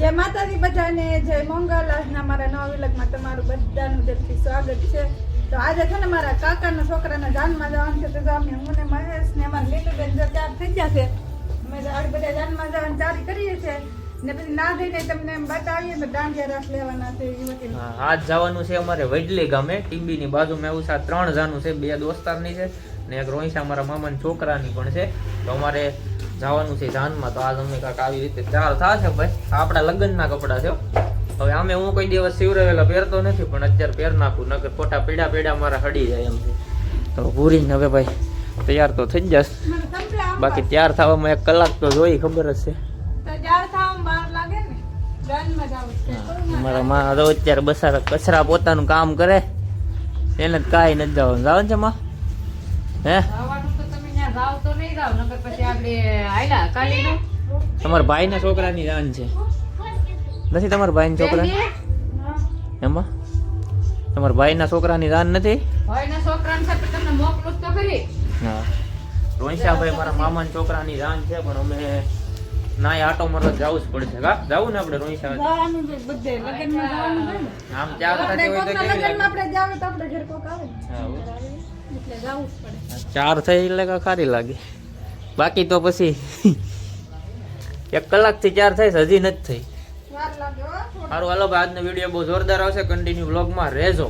જય માતાજી બધાને, જય મંગલ. આજના મારા નવા વિલગમાં તમારું બધાનું દિલથી સ્વાગત છે. તો આજે છે ને મારા કાકાના છોકરાના જાનમાં જવાનું છે, તો અમે હું ને મહેશ ને અમારા લીલુબેન જો ચાર થઈ ગયા છે. અમે તો આ બધા જાનમાં જવાનું તૈયારી કરીએ છીએ. ને પછી ના થઈને તમને એમ બતાવીએ તો દાંડિયા રાસ લેવાના છે, એ આજ જવાનું છે અમારે વડલી ગામે ટીબી ની બાજુમાં એવું છે ત્રણ જાનું છે, બે દોસ્તારની છે ને એક રોહિસા, મારા મામાના છોકરાની પણ છે. તો અમારે જવાનું છે જાનમાં તો આ તમને કાંઈક આવી રીતે ચાર થશે ભાઈ. આપણા લગ્નના કપડાં છે હવે આમે હું કોઈ દિવસ સિવરાવેલા પહેરતો નથી પણ અત્યારે પહેર નાખું નકર ખોટા પીડા પીડા મારા હડી જાય એમ છે. તો પૂરીને હવે ભાઈ તૈયાર તો થઈ જશે. બાકી તૈયાર થવામાં એક કલાક તો જોઈ ખબર જ છે. મારા માં તો અત્યારે બસારા કચરા પોતાનું કામ કરે. એને કાંઈ નથી જવાનું. જવાનું છે માં હે? જવાનું ભાઈ ના છોકરા ની તો નહીં જાવ નકર પછી આપણે આયલા કાલીનું. તમારા ભાઈના છોકરાની જાન છે. નથી તમારા ભાઈના છોકરા? એમાં? તમારા ભાઈના છોકરાની જાન નથી? ભાઈના છોકરાને સાથે તમને મોકલું જ તો ખરી. હા. રોહિશાભાઈ મારા મામાના છોકરાની જાન છે પણ અમે નાય આટો મારવા જવું જ પડશે. કા? જવું ને આપણે રોહિશા જવાનું આમ ચાર આપણે હોય તો કેવી લાગે? આપણે જાવ તો આપણે ઘેર કોક આવે. હા, ચાર થઈ એટલે કાંઈ ખારી લાગે. બાકી તો પછી એક કલાકથી ચાર થાય હજી નથી થઈ. સારું હાલો ભાઈ આજનો વીડિયો બહુ જોરદાર આવશે. કન્ટિન્યુ બ્લોગમાં રહેજો.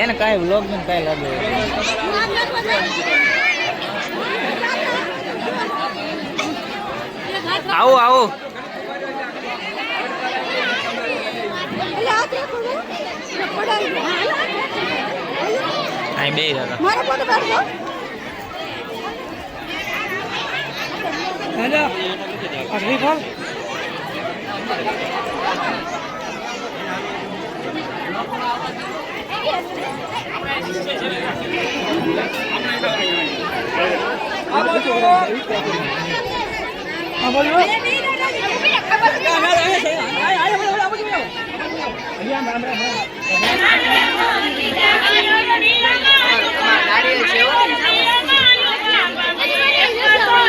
એને કાંઈ વ્લોગ ને કાંઈ લાગે આવો આવો. અહીં બે દાદા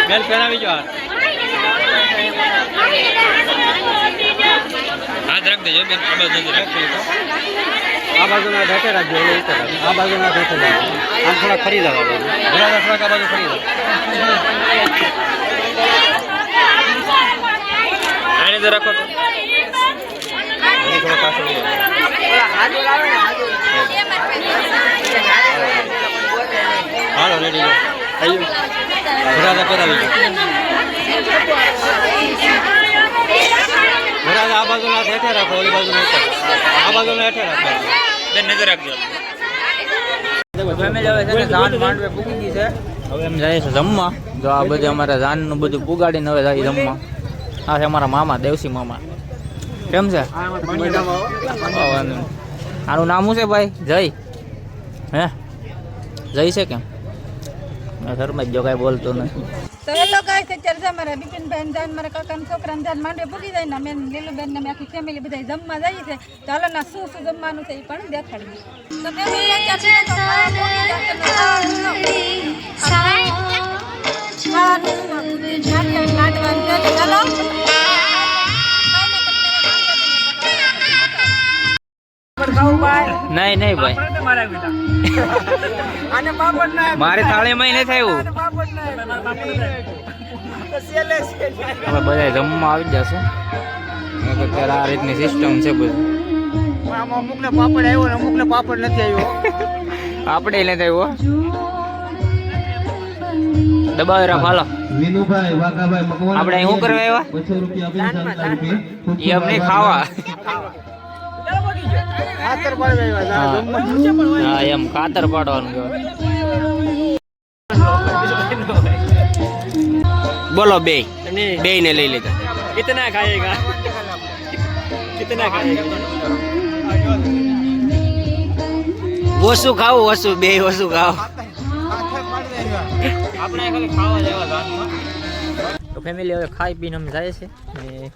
બેન પહેરાવી જો હાથ રાખ દેજો બેન ખબર બાજુ રાખજો આ બાજુના ઢેકે રાખજો એ ઉપર આ બાજુના ઢેકે રાખજો. આ થોડા ફરી જવા થોડા થોડાક આ ફરી રાખો થોડો ગયો ના હેઠે રાખો ઓલી બાજુના હેઠે આ બાજુના હેઠે રાખો. બે નજર રાખજો. ફેમિલી હવે છે ને જાન માંડવે પૂગી ગઈ છે. હવે એમ જાય છે જમવા. જો આ બધું અમારે જાનનું બધું પુગાડીને હવે જાય જમવા. આ છે અમારા મામા દેવસી મામા. કેમ છે? આનું નામ શું છે ભાઈ? જય. હે? જય છે કેમ? ઘરમાં જ જો કાંઈ બોલતો નથી. તો એ લોકો છે ચાલ જા મારા બિપિનભાઈ જાન મારા કાકાના છોકરાને જાન માંડે ભૂગી જાય ને મેં લીલુબેન ને આખી ફેમિલી બધા જમવા જઈએ છે તો હાલો ના શું શું જમવાનું છે એ પણ દેખાડીએ. તો નહીં નહીં ભાઈ. મારે થાળે મહિને થયું હવે બધા જમવા આવી જશે. અત્યારે આ રીતની સિસ્ટમ છે બધી. આમાં અમુકને પાપડ આવ્યો ને અમુકને પાપડ નથી આવ્યો. આપણે લેતા આવ્યો. દબાવી રાખ હાલો. આપણે શું કરવા આવ્યા? એ અમને ખાવા. ખાતર પાડવા એમ ખાતર પાડવાનું બોલો બે. બે ને લઈ લેતા કિતના ખાયેગા કિતના ખાયેગા ઓછું ખાવું ઓછું. બે ઓછું ખાવ આપણે ખાલી ખાવા જેવા તો ફેમિલી હવે ખાઈ પીને અમે જાય છે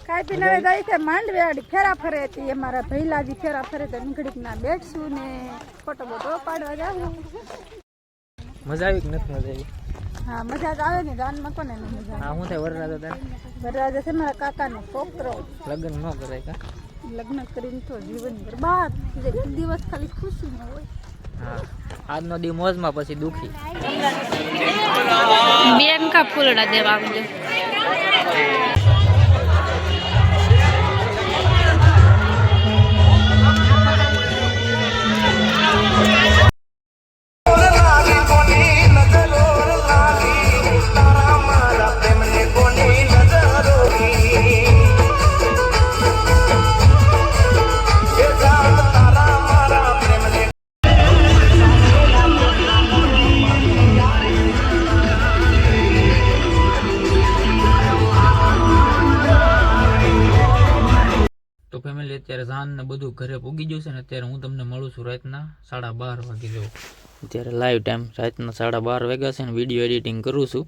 ખાઈ પીને હવે જાય છે માંડવેડી ફેરા ફરે હતી અમારા ભૈલાજી ફેરા ફરે તો નીકળીક ના બેઠશું ને ફોટો બોટો પાડવા જાવું મજા આવી કે નથી મજા આવી? હા મજા જ આવે ને ગાનમાં કોને ન મજા હા હું થાય વરરાજા આવે વરરાજા છે મારા કાકાનો છોકરો. લગ્ન ન કરાય કા? લગ્ન કરીને તો જીવન બરબાદ. એક દિવસ ખાલી ખુશી ન હોય. હા આજનો દી મોજમાં પછી દુખી. બેન કા ફૂલડા દેવા આમને અત્યારે જાન ને બધું ઘરે પૂગી ગયું છે ને અત્યારે હું તમને મળું છું રાતના સાડા બાર વાગે જવું અત્યારે લાઈવ ટાઈમ રાતના સાડા બાર વાગ્યા છે ને વીડિયો એડિટિંગ કરું છું.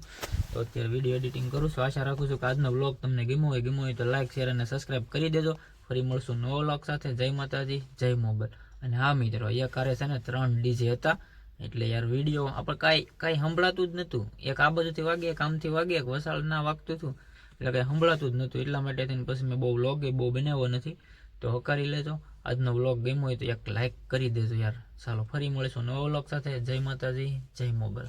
તો અત્યારે વીડિયો એડિટિંગ કરું છું. આશા રાખું છું કે આજનો બ્લોગ તમને ગમ્યો હોય ગમ્યો હોય તો લાઈક શેર અને સબસ્ક્રાઈબ કરી દેજો. ફરી મળશું નવો બ્લોગ સાથે. જય માતાજી જય મોબાઈલ અને હા મિત્રો અહીંયા કારે છે ને ત્રણ ડીજે હતા. એટલે યાર વીડિયો આપણે કાંઈ કાંઈ સંભળાતું જ નહોતું. એક આ બાજુથી વાગે એક આમથી વાગે એક વસાળ ના વાગતું હતું. એટલે કાંઈ સંભળાતું જ નહોતું. એટલા માટે થઈને પછી મેં બહુ વ્લોગ એ બહુ બનાવ્યો નથી. તો હકારી લેજો. આજનો વ્લોગ ગમ્યો હોય તો એક લાઇક કરી દેજો યાર. ચાલો, ફરી મળીશું નવો વ્લોગ સાથે. જય માતાજી, જય મોગલ